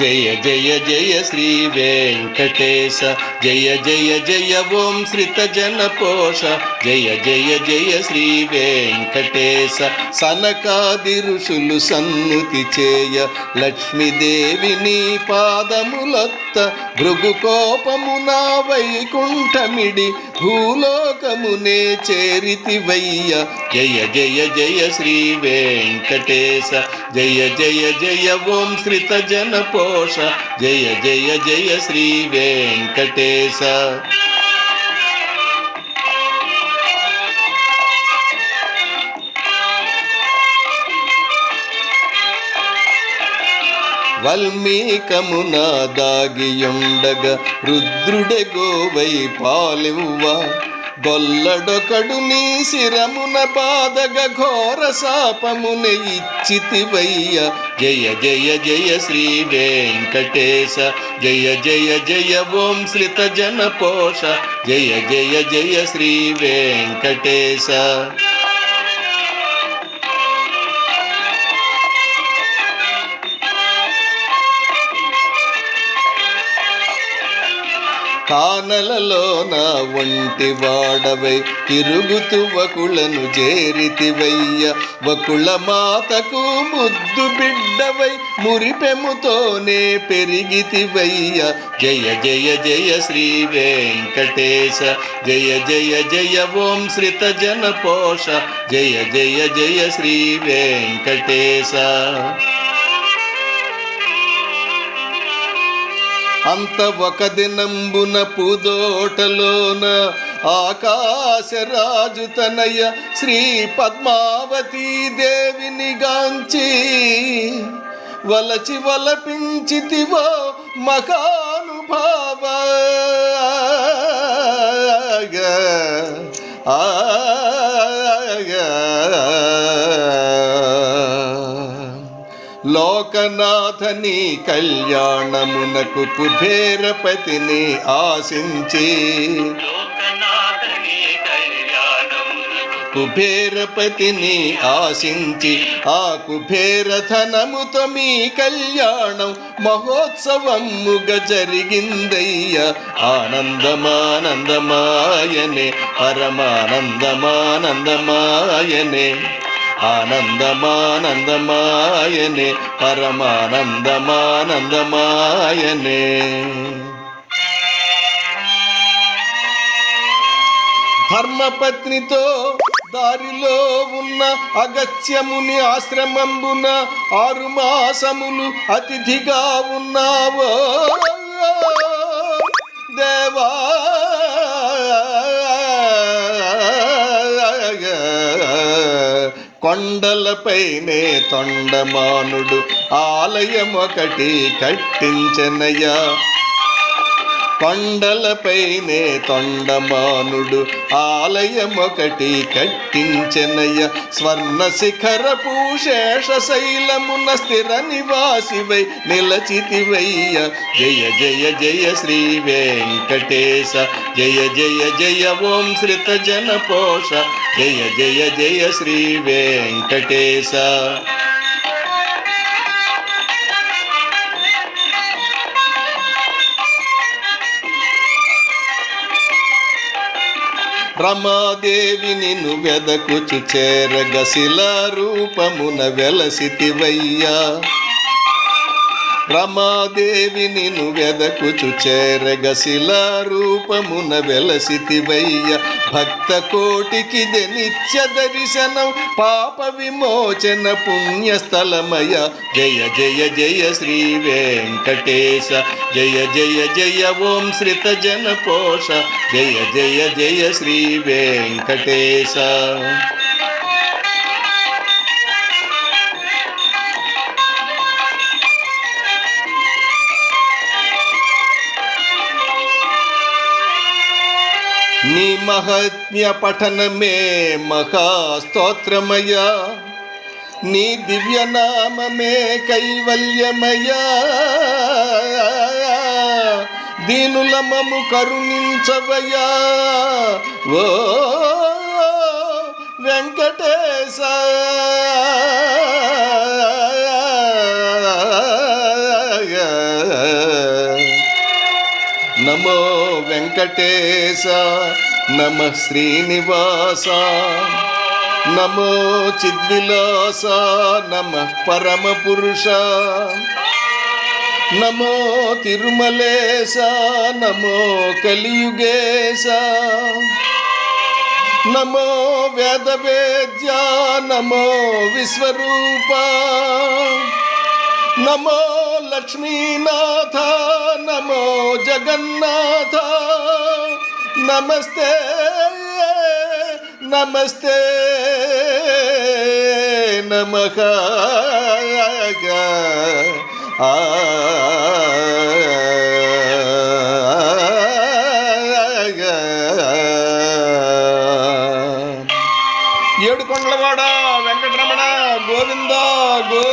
జయ జయ జయ శ్రీ వెంకటేశ జయ జయ జయ ఓం శ్రిత జన పోష జయ జయ జయ శ్రీ వెంకటేశ సనకాది ఋషులు సన్నుతి చేయ లక్ష్మీదేవిని పాదములత్త భృగు కోపమున వైకుంఠమిడి భూలోకమునే చేరితివయ్య జయ జయ జయ శ్రీ వెంకటేశ జయ జయ జయ ఓం శ్రిత జన పోష జయ జయ జయ శ్రీ వెంకటేశ దేశ. వల్మీకమున దాగియుండగ రుద్రుడే గోవై పాలివ్వ. బొల్లడొకడు నీ శిరమున బాధగ ఘోర శాపమున ఇచ్చితివయ్య. జయ జయ జయ శ్రీ వెంకటేశ. జయ జయ జయ ఓం శ్రిత జన పోష జయ జయ జయ శ్రీ వెంకటేశ. కానలలోన ఒంటి వాడవై తిరుగుతు వకులను చేరితివయ్య. వకుల మాతకు ముద్దు బిడ్డవై మురిపెముతోనే పెరిగితివయ్య. జయ జయ జయ శ్రీ వెంకటేశ. జయ జయ జయ ఓం శ్రిత జన పోష జయ జయ జయ శ్రీ వెంకటేశ. అంత ఒక దినంబున పూదోటలోన ఆకాశరాజు తనయ శ్రీ పద్మావతీ దేవిని గాంచి వలచి వలపించితివో మహానుభావ లోకనాథని కళ్యాణమునకు కుబేరపతిని ఆశించి. కుబేరపతిని ఆశించి ఆ కుబేరధనముతో మీ కళ్యాణం మహోత్సవముగ జరిగిందయ్య. ఆనందమానందమాయనే పరమానందమానందమాయనే. ఆనందమానందమాయనే పరమానందమానందమాయనే. ధర్మపత్నితో దారిలో ఉన్న అగత్యముని ఆశ్రమంబున ఆరు మాసములు అతిథిగా ఉన్నావో. దేవా కొండలపైనే తొండమానుడు ఆలయం ఒకటి కట్టించనయ్యా. కొండలపైనే తొండమానుడు ఆలయం ఒకటి కట్టించెనయ్య. స్వర్ణ శిఖరపు శేష శైలమున స్థిర నివాసివై నిలచితివయ్య. జయ జయ జయ శ్రీ వెంకటేశ. జయ జయ జయ ఓం శ్రిత జన పోష జయ జయ జయ శ్రీ వెంకటేశ. రమాదేవి నిన్ను వెదకుచు చేరగ శిలా రూపమున వెలసితివయ్యా. రమాదేవి నిను వెదకుచు చేరగ రూపమున వెలసితివయ్య. భక్త కోటికి నిత్య దర్శనం పాప విమోచన పుణ్యస్థలమయ. జయ జయ జయ శ్రీ వెంకటేశ. జయ జయ జయ ఓం శ్రిత జన పోష జయ జయ జయ శ్రీ వెంకటేశ. నీ మహాత్మ్య పఠనమే మహాస్తోత్రమయ. నీ దివ్యనామమే కైవల్యమయ. దీనుల మము కరుణించవయ్యా ఓ వెంకటేశ. నమో వెంకటేశ. నమ శ్రీనివాస నమో చిద్విలాస నమ పరమ పురుష నమో తిరుమలేశ నమో కలియుగేశ. నమో వేదవేద్య నమో విశ్వరూప. నమో లక్ష్మీనాథ నమో జగన్నాథ. నమస్తే నమస్తే నమ ఆ ఏడు వెంకటరమణ గోవింద గో